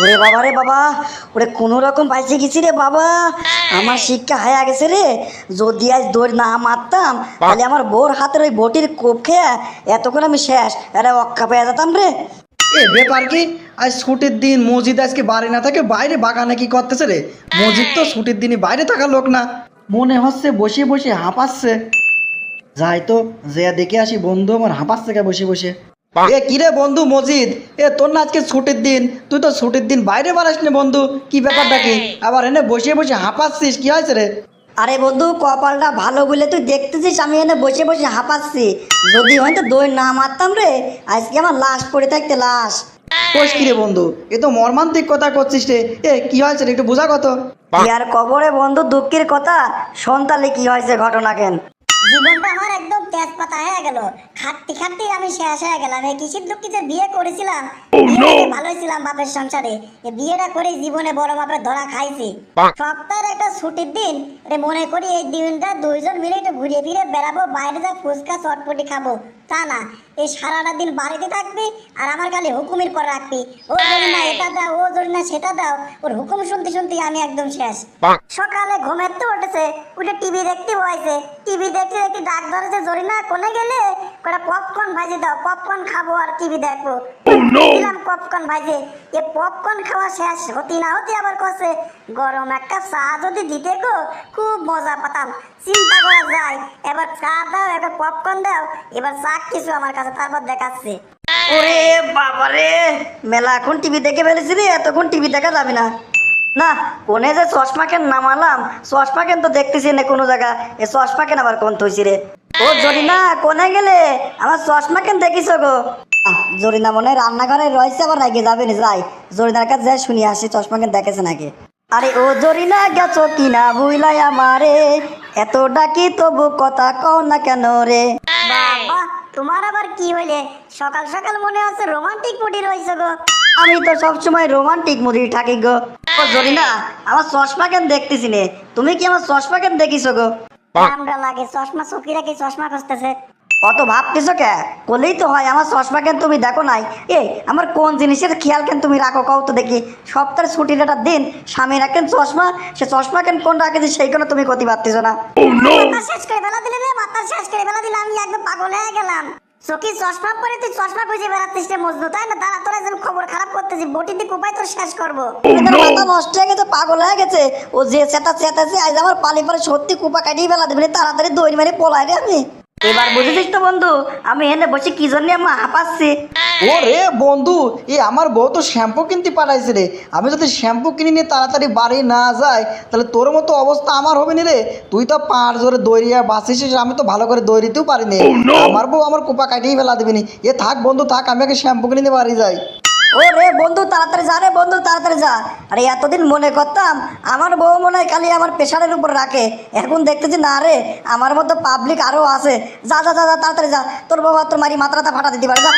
ওরে বাবা রে বাবা, ওরে কোনো রকম বাইসে গেছি রে বাবা। আমার শিক্ষা হায়া গেছে রে। যদি আজ দৌড় না মারতাম, তাহলে আমার বোর হাতের ওই বটির কোপ খেয়ে এতক্ষণ আমি শেষ। আরে অক্কা পেয়ে যেতাম রে। এ ব্যাপার কি? আজ ছুটির দিন মসজিদ আজকে বাড়ি না থাকে, বাইরে বাগানে কি করতেছে রে? মসজিদ তো ছুটির দিনই বাইরে থাকা লোক না। মনে হচ্ছে বসে বসে হাঁপাচ্ছে। যাই তো যে দেখে আসি বন্ধু আমার হাঁপাচ্ছে কে বসে বসে। এ কিরে বন্ধু মসজিদ এ তোর না আজকে ছুটির দিন। তুই তো ছুটির দিন বাইরে বাড়াস নি বন্ধু। কি ব্যাপারটা কি আবার এনে বসে বসে হাঁপাচ্ছিস কি হয়েছে রে? আরে বন্ধু কপালটা ভালো বলে তুই দেখতেছিস আমি এনে বসে বসে হাঁপাচ্ছি। যদি হয়তো দৌড় না মারতাম রে আজকে আমার লাশ পড়ে থাকতে লাশ। কোষ কি রে বন্ধু এ তো মর্মান্তিক কথা করছিস রে। এ কি হয়েছে রে একটু বোঝা কত? আর কবরে বন্ধু দুঃখের কথা। সন্তালে কি হয়েছে ঘটনা কেন? জীবনটা আমার একদম তেজপাতা হয়ে গেল। খাটতে খাটতে আমি শেষ হয়ে গেলাম। এই কিসির দুঃখিতে বিয়ে করেছিলাম? বিয়েতে ভালোই ছিলাম বাপের সংসারে। বিয়েটা করে জীবনে বড় বাপের ধরা খাইছি। সপ্তাহের একটা ছুটির দিন রে মনে করি এই দিনটা দুইজন মিলে একটু ঘুরে ফিরে বেড়াবো বাইরে যা ফুচকা চটপটি খাব। তা না এই সারাটা দিন বাড়িতে থাকবি আর আমার খালি হুকুমের পর রাখবি। ও যদি না এটা দাও ও যদি না সেটা দাও ওর হুকুম শুনতে শুনতে আমি একদম শেষ। সকালে ঘুমের তো উঠেছে উঠে টিভি দেখতে বসেছে টিভি দেখতে দেখতে ডাক ধরেছে জরি না কোনে গেলে? কটা পপকর্ন ভাজি দাও পপকর্ন খাব আর টিভি দেখব। দিলাম পপকর্ন ভাজি এ পপকর্ন খাওয়া শেষ হতে না হতে আবার কছে গরম একটা চা যদি দিতে গো খুব মজা পাতাম। চিন্তা করা যায় এবার চা দাও এবার পপকর্ন দাও এবার চা কিছু আমার কাছে তারপর দেখাচ্ছে। ওরে বাবারে মেলা এখন টিভি দেখে ফেলেছি রে এতক্ষণ টিভি দেখা যাবে না। না কোনে যে চশমা কেন নামালাম? চশমা কেন তো দেখতেছি না কোনো জায়গা। এ চশমা কেন আবার কোন থইছি রে? ও জরিনা কোনে গেলে? আমার চশমা কেন দেখিস গো? জরিনা মনে রান্নাঘরে রয়েছে আবার রাগে যাবে না যাই। জরিনার কাছে যাই শুনি আসি চশমা কেন দেখেছে নাকি? আরে ও জরিনা গেছো কিনা বুইলাই আমারে? এত ডাকি তবু কথা কও না কেন রে? বাবা তোমার আবার কি হইলে? সকাল সকাল মনে হচ্ছে রোমান্টিক মুডি রয়েছে গো। আমি তো সবসময় রোমান্টিক মুভি থাকি গো। ও জরিনা আমার চশমা কেন দেখতেছি নে? তুমি কি আমার চশমা কেন দেখিছো গো? আমরা লাগে চশমা চকি রাখি চশমা খুঁজতেছে। অত ভাবতেছো কে? বলেই তো হয় আমার চশমা কেন তুমি দেখো নাই? এই আমার কোন জিনিসের খেয়াল কেন তুমি রাখো? কও তো দেখি। সপ্তাহের ছুটির একটা দিন স্বামী রাখেন চশমা সে চশমা কেন কোন রাখেছে সেই কোনো তুমি ক্ষতি পারতেছো না? শেষ করে বেলা দিলে রে মাথা শেষ করে বেলা দিলে আমি একদম পাগল হয়ে গেলাম। চকি চশমা পরে তুই চশমা খুঁজে বেড়াচ্ছিস রে মজনু তাই না? দাঁড়া তোরা যেন খবর খারাপ করতেছি বটিতে কোপাই তোর শেষ করব। মাথা নষ্ট হয়ে গেছে পাগল হয়ে গেছে। ও যে চেতা চেতাছে আজ আমার পালি পারে সত্যি কুপা কাটিয়ে ফেলা দেবে তাড়াতাড়ি দৌড় মেরে পলাই রে আমি। এবার বুঝেছিস তো বন্ধু আমি এনে বসে কি জন্য আমার হাঁপাচ্ছি ও রে বন্ধু এ আমার বউ তো শ্যাম্পু কিনতে পাঠাইছে রে। আমি যদি শ্যাম্পু কিনে নিয়ে তাড়াতাড়ি বাড়ি না যাই তাহলে তোর মতো অবস্থা আমার হবে না রে। তুই তো পাঁচ জোরে দৌড়িয়া বাঁচিস আমি তো ভালো করে দৌড়িতেও পারিনি। আমার বউ আমার কোপা কাটিয়ে ফেলা দিবিনি এ থাক বন্ধু থাক আমি আগে শ্যাম্পু কিনে নিয়ে বাড়ি যাই। ও রে বন্ধু, তাড়াতাড়ি যা রে বন্ধু, তাড়াতাড়ি যা। আরে এতদিন মনে করতাম আমার বউ মনে হয় খালি আমার প্রেশারের উপর রাখে। এখন দেখতেছি, না রে, আমার মতো পাবলিক আরও আছে। যা যা যা যা, তাড়াতাড়ি যা। তোর বউ তোর মারি মাত্রাটা ফাটা দিতে পারে, যা।